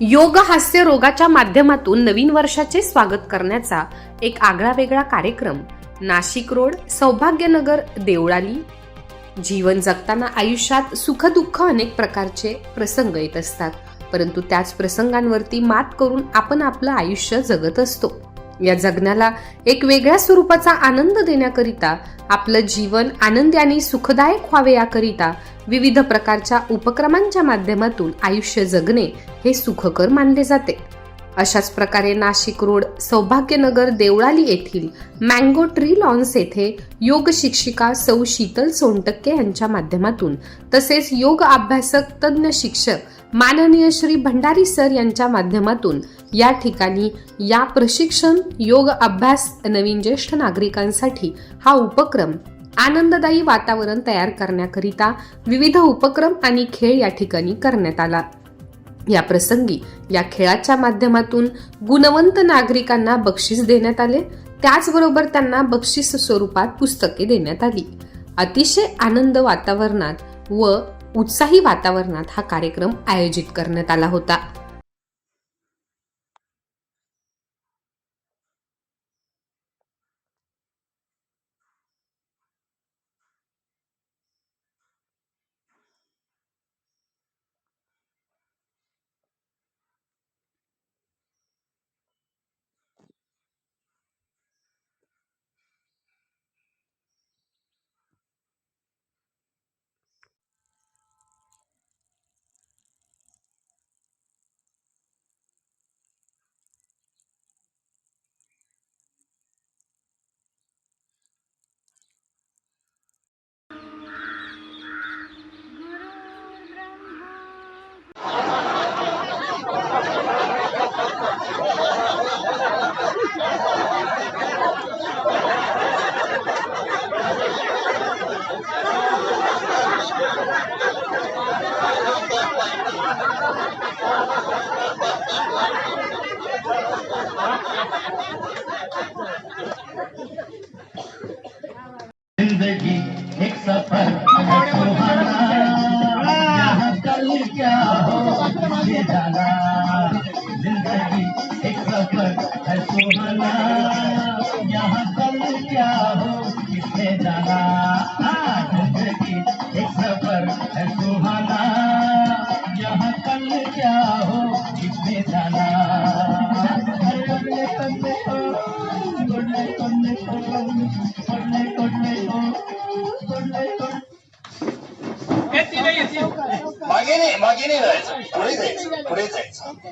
योग हास्य रोगाच्या माध्यमातून नवीन वर्षाचे स्वागत करण्याचा एक आगळा वेगळा कार्यक्रम. नाशिक रोड सौभाग्यनगर देवळाली. जीवन जगताना आयुष्यात सुखदुःख अनेक प्रकारचे प्रसंग येत असतात. परंतु त्याच प्रसंगांवरती मात करून आपण आपलं आयुष्य जगत असतो. या जगण्याला एक वेगळ्या स्वरूपाचा आनंद देण्याकरिता आपलं जीवन आनंदी आणि सुखदायक व्हावे याकरिता विविध प्रकारच्या उपक्रमांच्या माध्यमातून आयुष्य जगणे हे सुखकर मानले जाते. अशाच प्रकारे नाशिक रोड सौभाग्यनगर देवळाली येथील मँगो ट्री लॉन्स येथे योग शिक्षिका सौ शीतल सोनटक्के यांच्या माध्यमातून तसेच योग अभ्यासक तज्ज्ञ शिक्षक माननीय श्री भंडारी सर यांच्या माध्यमातून या ठिकाणी या प्रशिक्षण योग अभ्यास नवीन ज्येष्ठ नागरिकांसाठी हा उपक्रम आनंददायी वातावरण तयार करण्याकरिता विविध उपक्रम आणि खेळ या ठिकाणी करण्यात आला. या प्रसंगी या खेळाच्या माध्यमातून गुणवंत नागरिकांना बक्षीस देण्यात आले. त्याचबरोबर त्यांना बक्षीस स्वरूपात पुस्तके देण्यात आली. अतिशय आनंद वातावरणात व उत्साही वातावरणात हा कार्यक्रम आयोजित करण्यात आला होता. जिंदगी एक सफर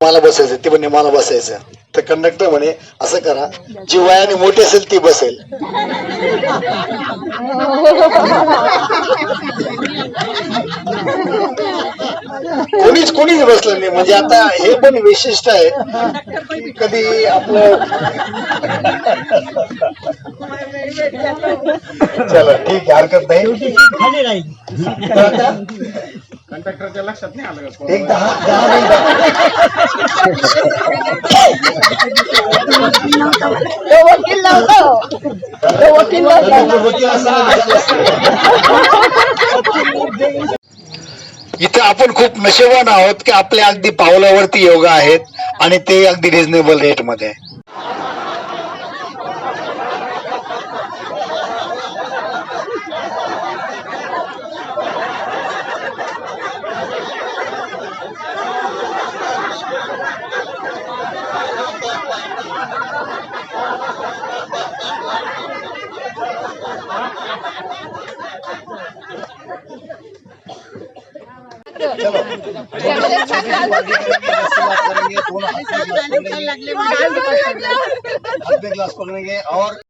मला बसायचं ती म्हणे मला बसायचं. तर कंडक्टर म्हणे असं करा जी वयाने मोठी असेल ती बसेल. कोणीच कोणीच बसलं नाही. म्हणजे आता हे पण विशिष्ट आहे कधी आपलं चला ठीक आहे हरकत नाही. कंडक्टरच्या लक्षात नाही आलं का एक दहा दहा मिनिटं इथे आपण खूप नशिबान आहोत की आपल्या अगदी पावलावरती योगा आहेत आणि ते अगदी रिझनेबल रेटमध्ये ग्लास पकड़ेंगे और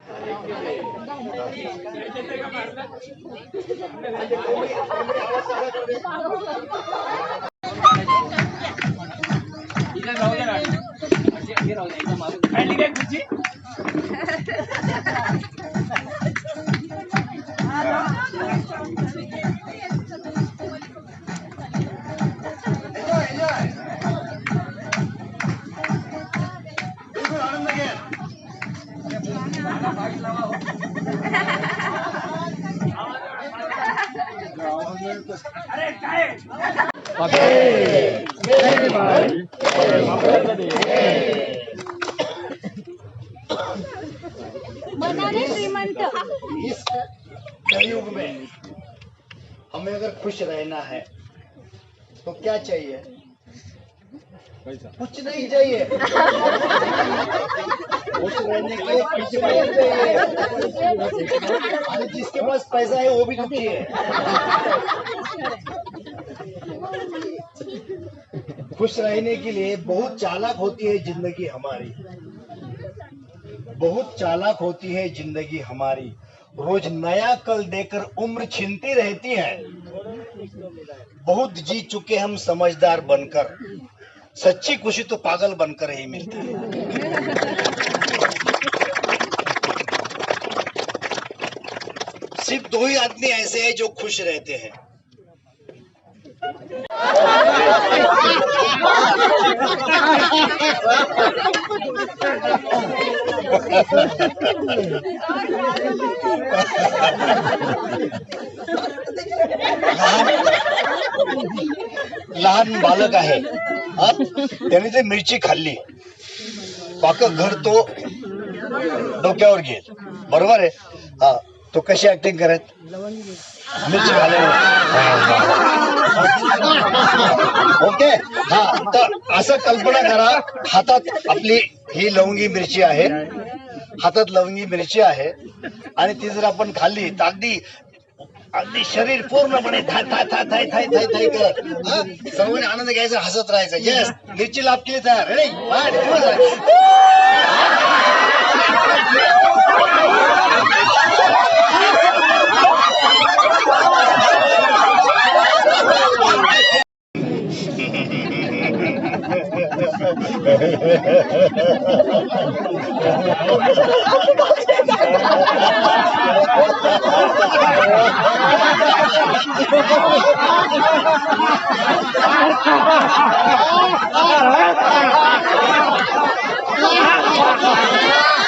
खाली काय खुशी श्रीमंत। इस कलयुग में हमें अगर खुश रहना है तो क्या चाहिए? कुछ नहीं चाहिए। खुश रहने के लिए कुछ नहीं चाहिए। जिसके पास पैसा है, वो भी दुखी है। खुश रहने के लिए बहुत चालाक होती है ज़िंदगी हमारी। बहुत चालाक होती है ज़िंदगी हमारी। रोज नया कल देकर उम्र छिनती रहती है। बहुत जी चुके हम समझदार बनकर। सच्ची खुशी तो पागल बनकर ही मिलती है। सिर्फ़ दो ही आदमी ऐसे हैं जो खुश रहते हैं। लहान बालक आहे. हा? त्याने ते मिरची खाल्ली. पाक घर तो डोक्यावर घेईल. बरोबर आहे? हा. तो कशी ऍक्टिंग करत? मिरची घालायला ओके हा तर असं कल्पना करा हातात आपली ही लवंगी मिरची आहे. हातात लवंगी मिरची आहे. आणि ती जर आपण खाल्ली तर अगदी अगदी शरीर पूर्णपणे थाय थाय थाय थाय थाय थाय थाय करत. हा? सर्वांनी आनंद घ्यायचा हसत राहायचं. येस मिरची लाभ केली तयार ready Oh, my God.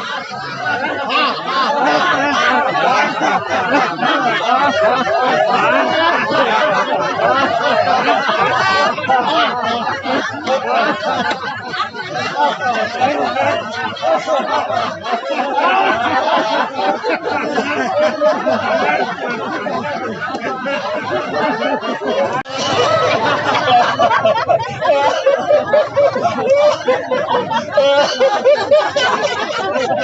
Oh, my God.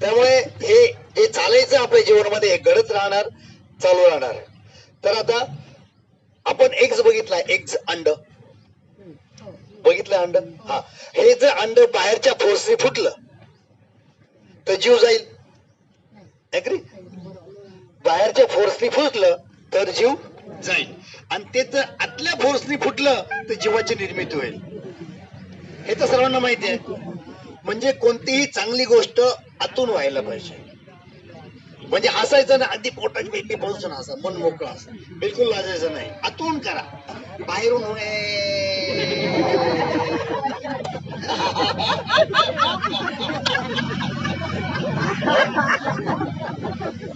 त्यामुळे हे हे चालायचं आपल्या जीवनामध्ये हे घडत राहणार चालू राहणार. तर आता आपण एक्स बघितला एक्स अंड. बघितलं अंड? हा. हे जर अंड बाहेरच्या फोर्सने फुटलं तर जीव जाईल. ऍग्री बाहेरच्या फोर्सने फुटलं तर जीव जाईल. आणि ते जर आतल्या फोर्सनी फुटलं तर जीवाची निर्मिती होईल. हे तर सर्वांना माहिती आहे. म्हणजे कोणतीही चांगली गोष्ट आतून व्हायला पाहिजे. म्हणजे हसायचं ना अगदी पोटाची पेटी पोहोचून हसा मन मोकळा असा बिलकुल लाजायचं नाही. आतून करा. बाहेरून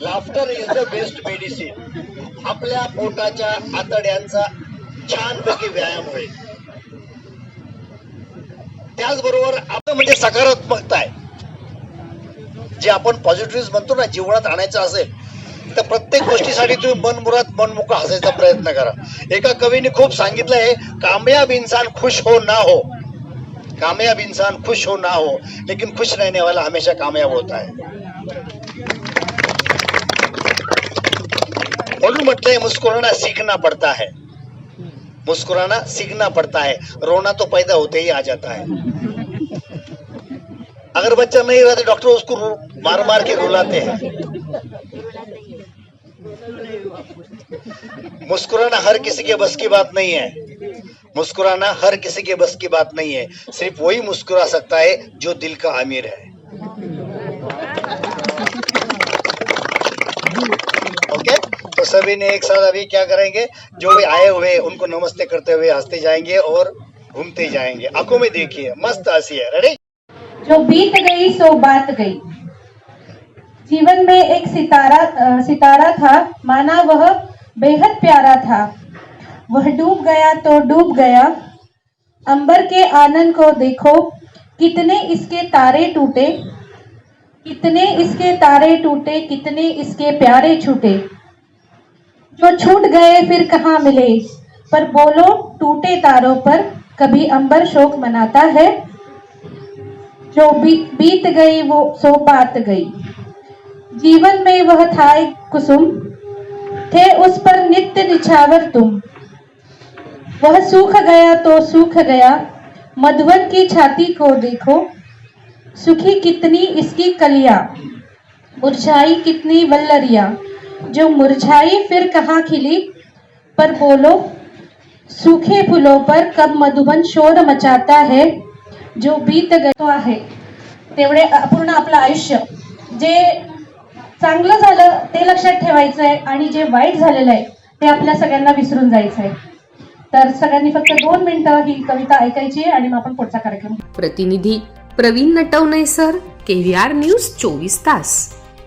laughter is the best medicine आपल्या पोटाच्या आतड्यांचा छानपैकी व्यायाम होईल. त्याचबरोबर आपलं म्हणजे सकारात्मकता आहे. जे आपण पॉझिटिव्ह म्हणतो ना जीवनात आणायचं असेल तर प्रत्येक गोष्टीसाठी तुम्ही मनमुरात मनमोकळा हसायचा प्रयत्न करा. एका कवीने खूप सांगितलं आहे कामयाब इन्सान खुश हो ना हो. कामयाब इंसान खुश हो ना हो. लेकिन खुश रहने वाला हमेशा कामयाब होता है. म्हणून म्हटलंय मुस्कुराना सीखना पड़ता है. मुस्कुराना सीखना पड़ता है। रोना तो पैदा होते ही आ जाता है। अगर बच्चा नहीं रहा तो डॉक्टर उसको मार मार के रुलाते हैं। मुस्कुराना हर किसी के बस की बात नहीं है। मुस्कुराना हर किसी के बस की बात नहीं है। सिर्फ़ वही मुस्कुरा सकता है जो दिल का अमीर है। सभी ने एक साथ अभी क्या करेंगे? जो भी आए हुए, उनको नमस्ते करते हुए हँसते जाएँगे और घूमते जाएँगे। आँखों में देखिए, मस्त हँसी है। रेडी जो बीत गई, सो बात गई। जीवन में एक सितारा सितारा था। माना वह बेहद प्यारा था। वह डूब गया तो डूब गया। अंबर के आनंद को देखो। कितने इसके तारे टूटे। कितने इसके तारे टूटे, कितने इसके प्यारे छूटे। जो छूट गए फिर कहाँ मिले? पर बोलो टूटे तारों पर कभी अंबर शोक मनाता है। जो बी, बीत गई वो सो बात गई। जीवन में वह था एक कुसुम थे उस पर नित्य निछावर तुम। वह सूख गया तो सूख गया मधुवन की छाती को देखो। सुखी कितनी इसकी कलिया मुरझाई कितनी वल्लरिया। जो मुरझाई फिर कहाँ खिली? पर बोलो सूखे फूलों पर कब मधुबन शोर मचाता है जो बीत गतो आहे। तेवढे पूर्ण आपलं आयुष्य जे चांगलं झालं ते लक्षात ठेवायचं आहे आणि जे वाईट झालेलं आहे ते आपल्या सगळ्यांना विसरून जायचं आहे. तर सगळ्यांनी फक्त दोन मिनिटं ही कविता ऐकायची आहे आणि मग आपण पुढचा कार्यक्रम. प्रतिनिधी Pravin Natwane sir KVR news चोवीस तास.